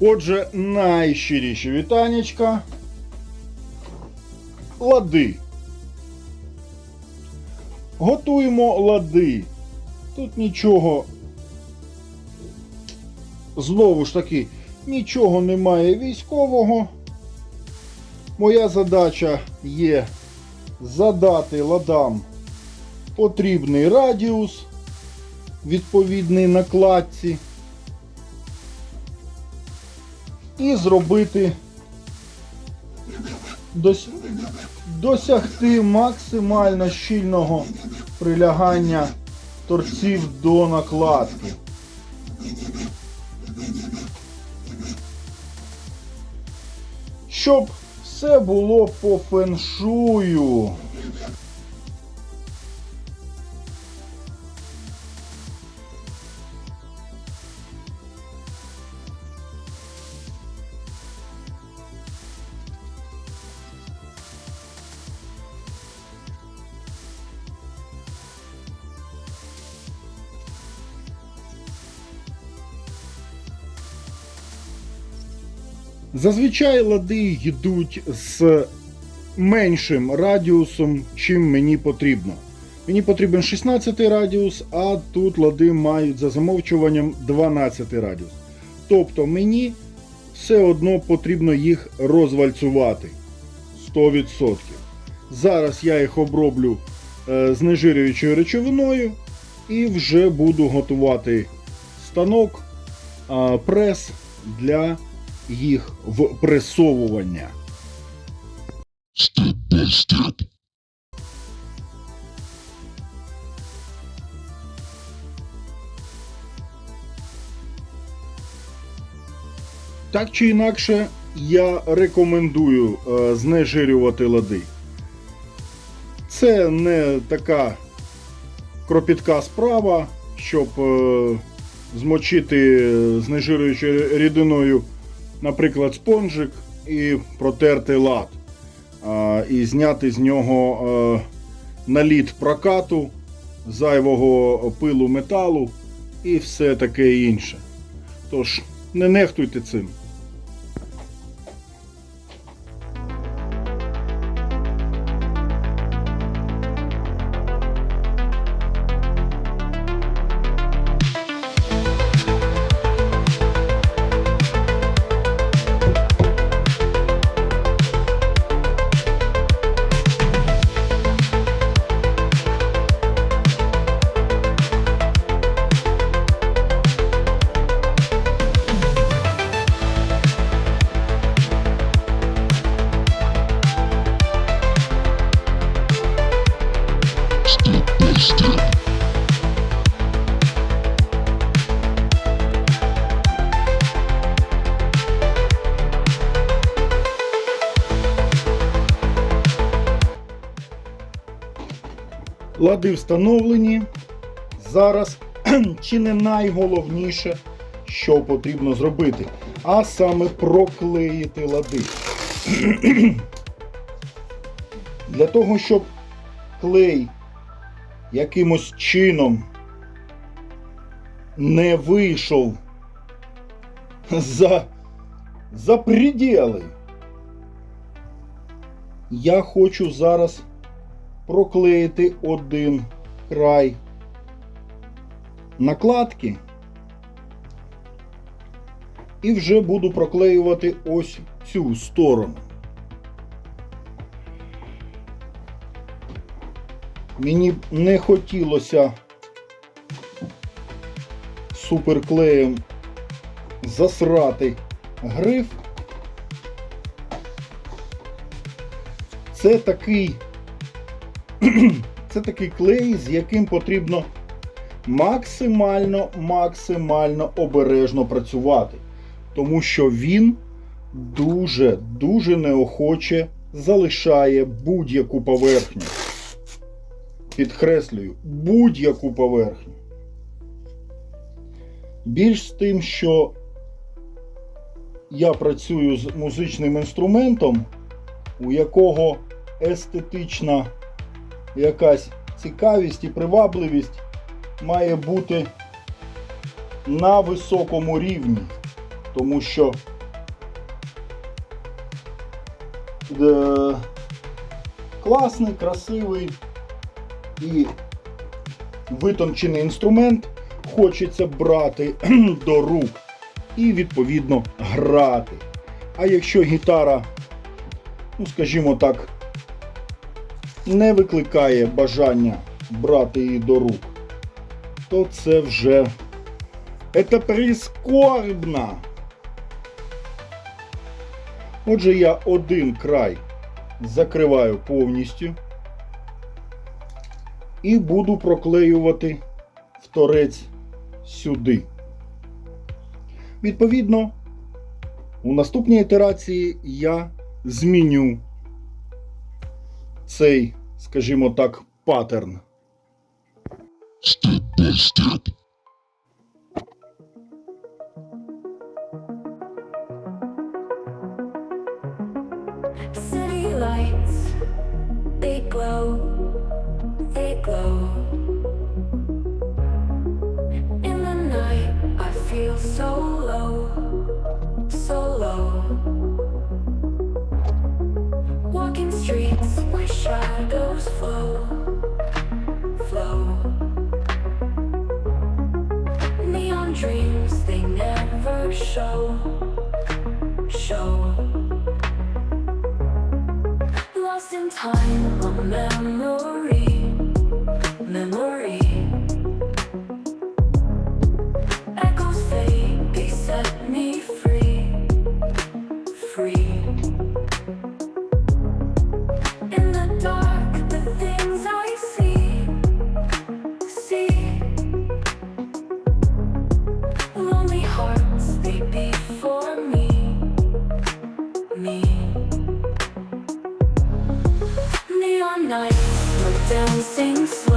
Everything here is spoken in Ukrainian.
Отже, найщиріші вітанечка. Лади. Готуємо лади. Тут нічого. Знову ж таки, нічого немає військового. Моя задача є задати ладам потрібний радіус відповідний накладці і зробити дос- досягти максимально щільного прилягання торців до накладки. Щоб все було по феншую. Зазвичай лади йдуть з меншим радіусом, чим мені потрібно. Мені потрібен 16 радіус, а тут лади мають за замовчуванням 12 радіус. Тобто мені все одно потрібно їх розвальцювати 100%. Зараз я їх оброблю е, знежирюючою речовиною і вже буду готувати станок, прес для їх впресовування. Step by step. Так чи інакше, я рекомендую е, знежирювати лади. Це не така кропітка справа, щоб е, змочити знежирюючою рідиною, наприклад, спонжик і протерти лад. І зняти з нього е, наліт прокату, зайвого пилу металу і все таке інше. Тож, не нехтуйте цим. Лади встановлені. Зараз чи не найголовніше, що потрібно зробити, а саме проклеїти лади. Для того, щоб клей якимось чином не вийшов за, за пределы, я хочу зараз проклеїти один край накладки. І вже буду проклеювати ось цю сторону. Мені б не хотілося суперклеєм засрати гриф. Це такий це такий клей, з яким потрібно максимально максимально обережно працювати, тому що він дуже дуже неохоче залишає будь-яку поверхню. Підкреслюю, будь-яку поверхню. Більш з тим, що я працюю з музичним інструментом, у якого естетична якась цікавість і привабливість має бути на високому рівні, тому що е, класний, красивий і витончений інструмент хочеться брати до рук і відповідно грати. А якщо гітара, ну скажімо так, не викликає бажання брати її до рук, то це вже це прискорбно. Отже, я один край закриваю повністю і буду проклеювати в торець сюди. Відповідно, у наступній ітерації я зміню цей, скажімо так, the night, I feel so low, time, a memory, sem fome.